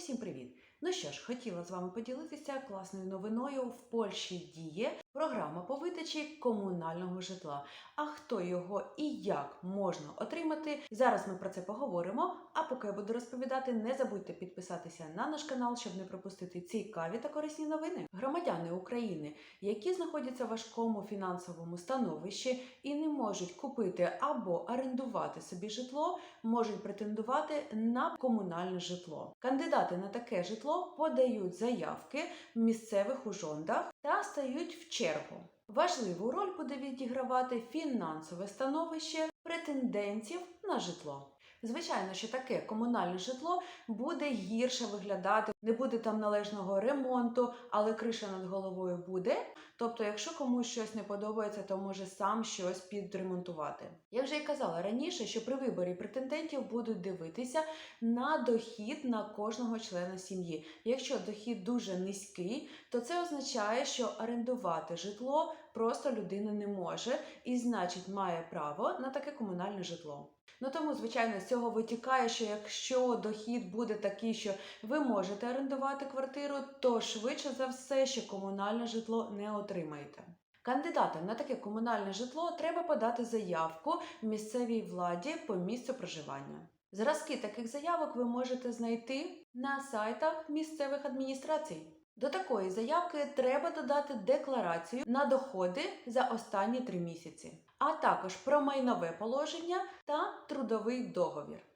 Усім привіт! Ну що ж, хотіла з вами поділитися класною новиною. В Польщі діє програма по видачі комунального житла. А хто його і як можна отримати? Зараз ми про це поговоримо. Поки я буду розповідати, не забудьте підписатися на наш канал, щоб не пропустити цікаві та корисні новини. Громадяни України, які знаходяться в важкому фінансовому становищі і не можуть купити або орендувати собі житло, можуть претендувати на комунальне житло. Кандидати на таке житло подають заявки в місцевих ужондах та стають в чергу. Важливу роль буде відігравати фінансове становище претендентів на житло. Звичайно, що таке комунальне житло буде гірше виглядати, не буде там належного ремонту, але криша над головою буде. Тобто, якщо комусь щось не подобається, то може сам щось підремонтувати. Я вже й казала раніше, що при виборі претендентів будуть дивитися на дохід на кожного члена сім'ї. Якщо дохід дуже низький, то це означає, що орендувати житло просто людина не може і, значить, має право на таке комунальне житло. Ну тому, звичайно, з цього витікає, що якщо дохід буде такий, що ви можете орендувати квартиру, то швидше за все, що комунальне житло не отримаєте. Кандидатам на таке комунальне житло треба подати заявку в місцевій владі по місцю проживання. Зразки таких заявок ви можете знайти на сайтах місцевих адміністрацій. До такої заявки треба додати декларацію на доходи за останні три місяці, а також про майнове положення та трудовий договір.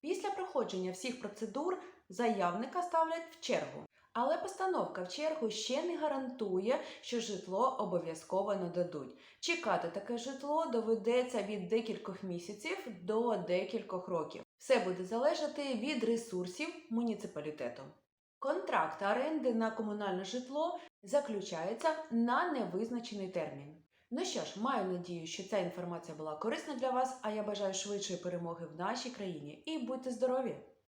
Після проходження всіх процедур заявника ставлять в чергу. Але постановка в чергу ще не гарантує, що житло обов'язково нададуть. Чекати таке житло доведеться від декількох місяців до декількох років. Все буде залежати від ресурсів муніципалітету. Контракт оренди на комунальне житло заключається на невизначений термін. Ну що ж, маю надію, що ця інформація була корисна для вас, а я бажаю швидшої перемоги в нашій країні і будьте здорові!